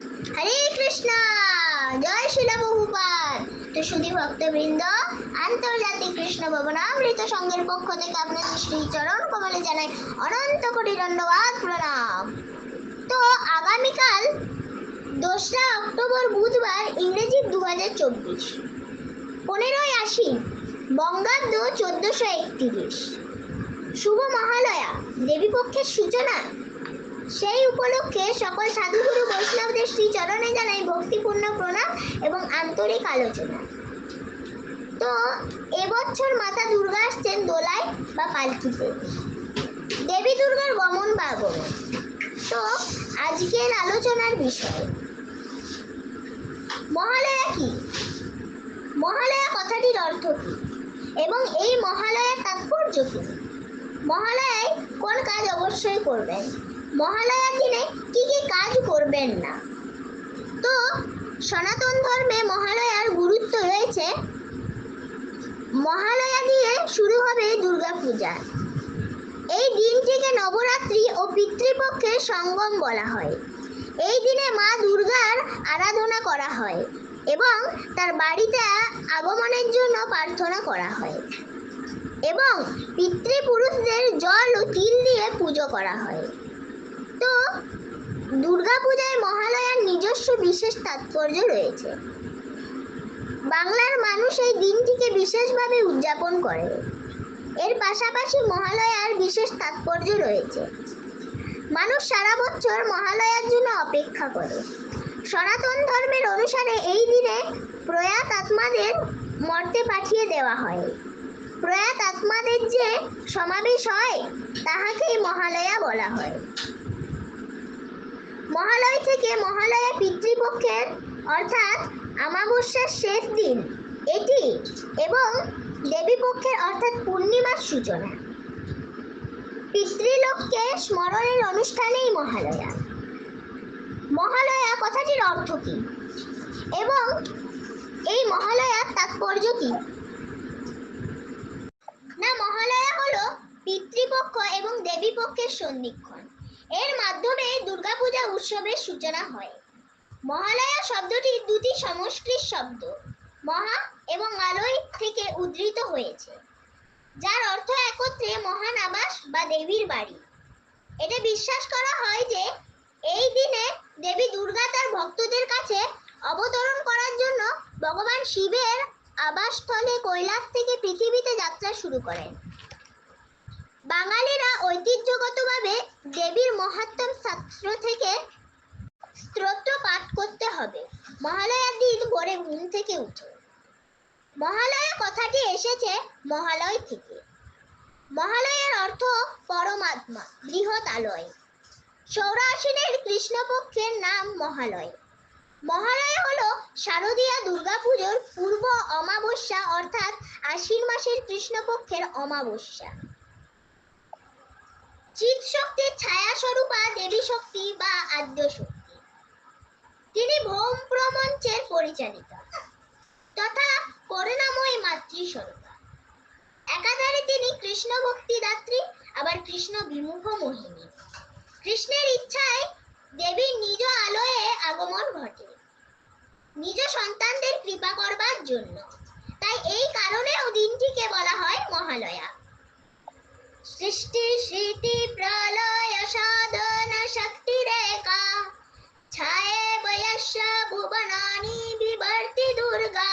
হরে কৃষ্ণ, জয় শিল বহুপাত তো সুধী ভক্তবৃন্দ, আন্তর্জাতিক কৃষ্ণ ভবনামৃত সংঘের পক্ষ থেকে আপনাদের শ্রী চরণ কমলে জানাই অনন্ত কোটি ধন্যবাদ, প্রণাম। তো আগামীকাল দোসরা অক্টোবর বুধবার ইংরেজি দু হাজার চব্বিশ, পনেরোই আশি বঙ্গাব্দ চোদ্দশো একত্রিশ। শুভ মহালয়া। দেবীপক্ষের সূচনা সেই উপলক্ষে সকল সাধুগুরু বৈষ্ণবদের শ্রী চরণে জানাই ভক্তিপূর্ণ প্রণাম এবং আন্তরিক আলোচনা। তো এবছর মাতা দুর্গা আসছেন দোলায় বা পালকিতে। দেবী দুর্গার গমন বা তো আজকের আলোচনার বিষয়, মহালয়া কি? মহালয়া কথাটির অর্থ কি? এবং এই মহালয়ার তাৎপর্য কি? মহালয়ায় কোন কাজ অবশ্যই করবেন? মহালয়ার দিনে কি কি কাজ করবেন না? তো সনাতন ধর্মে মহালয়ার গুরুত্ব রয়েছে। মহালয়া দিয়ে শুরু হবে দুর্গাপূজা। এই দিনটিকে নবরাত্রি ও পিতৃপক্ষের সঙ্গম বলা হয়। এই দিনে মা দুর্গার আরাধনা করা হয় এবং তার বাড়িতে আগমনের জন্য প্রার্থনা করা হয় এবং পিতৃপুরুষদের জল ও তিল দিয়ে পুজো করা হয়। তো দুর্গাপূজায় মহালয়ার নিজস্ব বিশেষ তাৎপর্য রয়েছে। বাংলার মানুষ এই দিনটিকে বিশেষভাবে উদযাপন করে। এর পাশাপাশি মহালয়ার বিশেষ তাৎপর্য রয়েছে। মানুষ সারা বছর মহালয়ার জন্য অপেক্ষা করে। সনাতন ধর্মের অনুসারে এই দিনে প্রয়াত আত্মাদের মর্তে পাঠিয়ে দেওয়া হয়। প্রয়াত আত্মাদের যে সমাবেশ হয়, তাহাকেই মহালয়া বলা হয়। মহালয় থেকে মহালয়া পিতৃপক্ষের অর্থাৎ আমাবস্যার শেষ দিন, এটি এবং দেবীপক্ষের অর্থাৎ পূর্ণিমার সূচনা। পিতৃলোককে স্মরণের অনুষ্ঠানেই মহালয়া। মহালয়া কথাটির অর্থ কী? এবং এই মহালয়ার তাৎপর্য কি? না, মহালয়া হলো পিতৃপক্ষ এবং দেবীপক্ষের সন্ধিক্ষণ এর মাধ্যমে দুর্গাপূজা উৎসবের সূচনা হয়। মহালয়া শব্দটি দুটি সংস্কৃত শব্দ, মহা এবং আলয় থেকে উদ্ধৃত হয়েছে, যার অর্থ একত্রে মহান আবাস বা দেবীর বাড়ি। এটা বিশ্বাস করা হয় যে, এই দিনে দেবী দুর্গা তার ভক্তদের কাছে অবতরণ করার জন্য ভগবান শিবের আবাসস্থলে কৈলাস থেকে পৃথিবীতে যাত্রা শুরু করেন। বাঙালিরা ঐতিহ্যগতভাবে দেবীর মহাত্ম শাস্ত্র থেকে স্তোত্র পাঠ করতে হবে। মহালয়ার দিন ভোরে ঘুম থেকে উঠে। মহালয়া কথাটি এসেছে মহালয় থেকে। মহালয়ার অর্থ পরমাত্মা, বৃহৎ আলয়। সৌরাসিনের কৃষ্ণপক্ষের নাম মহালয়। মহালয়া হলো শারদীয়া দুর্গাপুজোর পূর্ব অমাবস্যা, অর্থাৎ আশ্বিন মাসের কৃষ্ণপক্ষের অমাবস্যা। চিৎ শক্তির ছায়া স্বরূপা দেবী শক্তি বা আদ্য শক্তি তিনি ভৌম প্রমঞ্চের পরিচালিকা তথা করুণাময়ী মাতৃস্বরূপা। একাধারে তিনি কৃষ্ণ ভক্তি দাত্রী আবার কৃষ্ণ বিমুখ মোহিনী। কৃষ্ণের ইচ্ছায় দেবীর নিজ আলোয়ে আগমন ঘটে। নিজ সন্তানদের কৃপা করবার জন্য। তাই এই কারণেও দিনটিকে বলা হয় মহালয়া। সৃষ্টি স্মৃতি প্রলয় সাধন শক্তি রেখা। ছায়ে বয়স্য ভুবনানি বিভর্তি দুর্গা।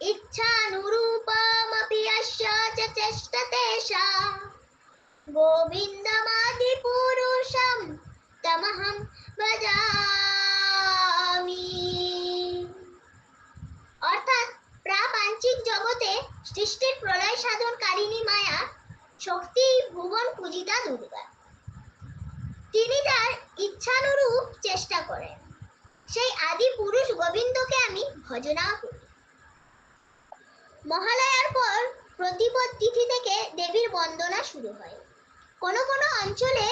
ইচ্ছানুরূপমপি অস্য চ চেষ্টতে সা গোবিন্দমাদিপুরুষম তমহম ভজামি অর্থাৎ প্রাপঞ্চিক জগতে সৃষ্টির প্রলয় সাধনকারিণী মায়া শক্তি ভুবন পূজিতা দুর্গা তিনি তার ইচ্ছানুরূপ চেষ্টা করেন সেই আদি পুরুষ গোবিন্দকে আমি ভজনা করি। মহালয়ার পর প্রতিপদ তিথি থেকে দেবীর বন্দনা শুরু হয়। কোনো কোনো অঞ্চলে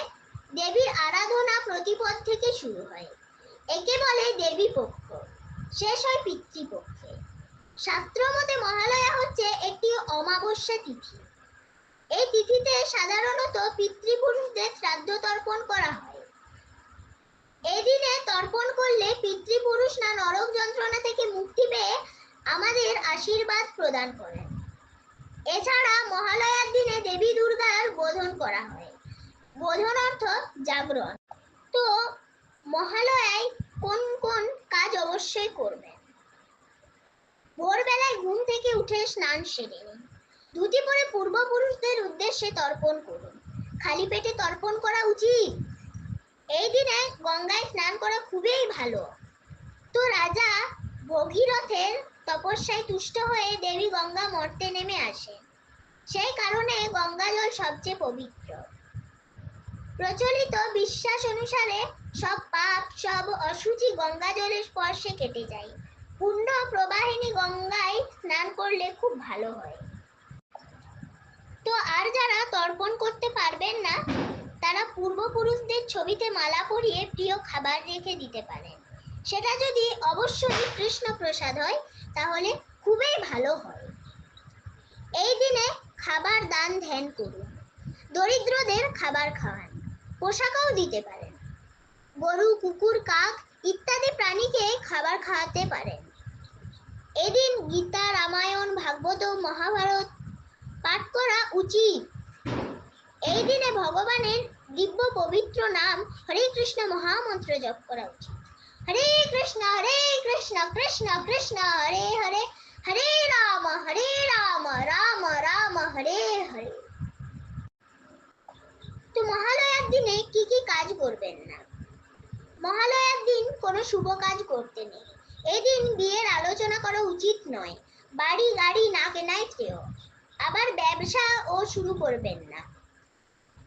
দেবীর আরাধনা প্রতিপদ থেকে শুরু হয়। একে বলে দেবী পক্ষ, শেষ হয় পিতৃপক্ষে। শাস্ত্রমতে মহালয়া হচ্ছে একটি অমাবস্যা তিথি। এই তিথিতে সাধারণত পিতৃপুরুষদের শ্রাদ্ধ তর্পণ করা হয়। এই দিনে তর্পণ করলে পিতৃপুরুষ না নরক যন্ত্রণা থেকে মুক্তি পেয়ে আমাদের আশীর্বাদ প্রদান করেন এছাড়া মহালয়ার দিনে দেবী দুর্গার বোধন করা হয়। বোধন অর্থ জাগরণ। তো মহালয়ায় কোন কোন কাজ অবশ্যই করবেন ভোরবেলায় ঘুম থেকে উঠে স্নান সেরে নিন। ধুতি পরে পূর্বপুরুষদের উদ্দেশ্যে তর্পণ করুন। খালি পেটে তর্পণ করা উচিত? এই দিনে গঙ্গায় স্নান করা খুবই ভালো। তো রাজা ভগীরথের তপস্যায় তুষ্ট হয়ে দেবী গঙ্গা মর্তে নেমে আসে। সেই কারণে গঙ্গা জল সবচেয়ে পবিত্র। প্রচলিত বিশ্বাস অনুসারে সব পাপ, সব অসুচি গঙ্গা জলের স্পর্শে কেটে যায়। পূর্ণ প্রবাহিনী গঙ্গায় স্নান করলে খুব ভালো হয়। তো আর যারা তর্পণ করতে পারবেন না তারা পূর্বপুরুষদের ছবিতে মালা পরিয়ে প্রিয় খাবার রেখে দিতে পারেন। সেটা যদি অবশ্যই কৃষ্ণ প্রসাদ হয়, তাহলে খুবই ভালো হয়। এই দিনে খাবার দান ধ্যান করুন। দরিদ্রদের খাবার খাওয়ান। পোশাকও দিতে পারেন। গরু, কুকুর, কাক ইত্যাদি প্রাণীকে খাবার খাওয়াতে পারেন। এদিন গীতা, রামায়ণ, ভাগবত মহাভারত পাঠ করা উচিত। এই দিনে ভগবানের দিব্য পবিত্র নাম হরে কৃষ্ণ মহামন্ত্র জপ করা উচিত। হরে কৃষ্ণ হরে কৃষ্ণ কৃষ্ণ কৃষ্ণ, হরে হরে হরে রাম হরে রাম রাম রাম, হরে হরে। তো মহালয়ার দিনে কি কি কাজ করবেন না? মহালয়ার দিন কোনো শুভ কাজ করতে নেই। এদিন বিয়ের আলোচনা করা উচিত নয়। বাড়ি গাড়ি না কেনাই শ্রেয়। আবার ব্যবসা ও শুরু করবেন না।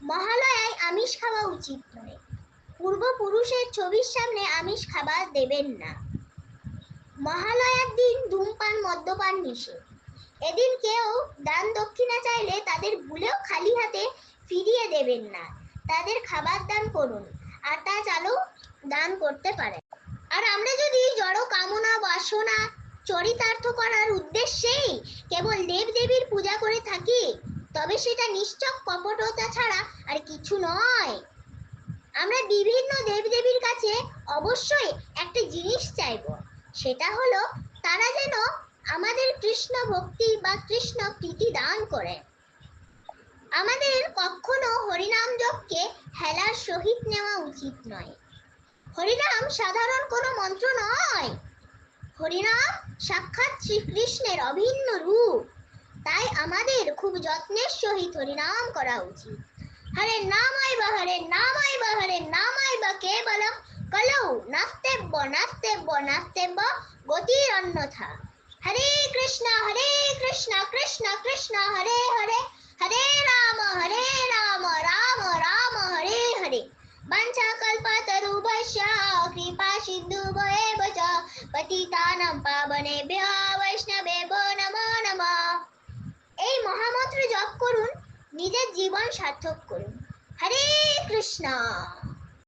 মহালয়ায় আমিষ খাওয়া উচিত নয়। পূর্বপুরুষের ছবির সামনে আমিষ খাবার দেবেন না। মহালয়ার দিন ধূমপান, মদ্যপান নিষেধ। এদিন কেউ দান দক্ষিণা চাইলে তাদের ভুলেও খালি হাতে ফিরিয়ে দেবেন না। তাদের খাবার দান করুন আটা চালও দান করতে পারে আর আমরা যদি জড় কামনা, বাসনা, চরিতার্থ করার উদ্দেশ্যেই কেবল দেবদেবীর পূজা করে থাকি, তবে সেটা নিশ্চক কিছু নয় আমরা বিভিন্ন দেবদেবীর কাছে অবশ্যই একটা জিনিস চাইব। সেটা হলো, তারা যেন আমাদের কৃষ্ণ ভক্তি বা কৃষ্ণ প্রীতি দান করেন আমাদের কখনো হরিনাম জপকে হেলার সহিত নেওয়া উচিত নয়। হরিনাম সাধারণ কোনো মন্ত্র নয়। হরিনাম সাক্ষাৎ শ্রীকৃষ্ণের অভিন্ন রূপ। তাই আমাদের খুব যত্নের সহিত হরিনাম করা উচিত। হরে নামাইব হরে নাস্তেব্য নাস্তেব্য নাস্তেব্য গতির অন্যথা হরে কৃষ্ণ হরে কৃষ্ণ কৃষ্ণ কৃষ্ণ হরে হরে হরে রাম হরে রাম রাম রাম হরে হরে वंशकल्पतरुभ्यश्च कृपा सिन्धुभयेव च पतितानां पावनेभ्यो বৈষ্ণবেভ্যো নমো নমঃ এই মহামন্ত্র জপ করুন নিজের জীবন সার্থক করুন হরে কৃষ্ণ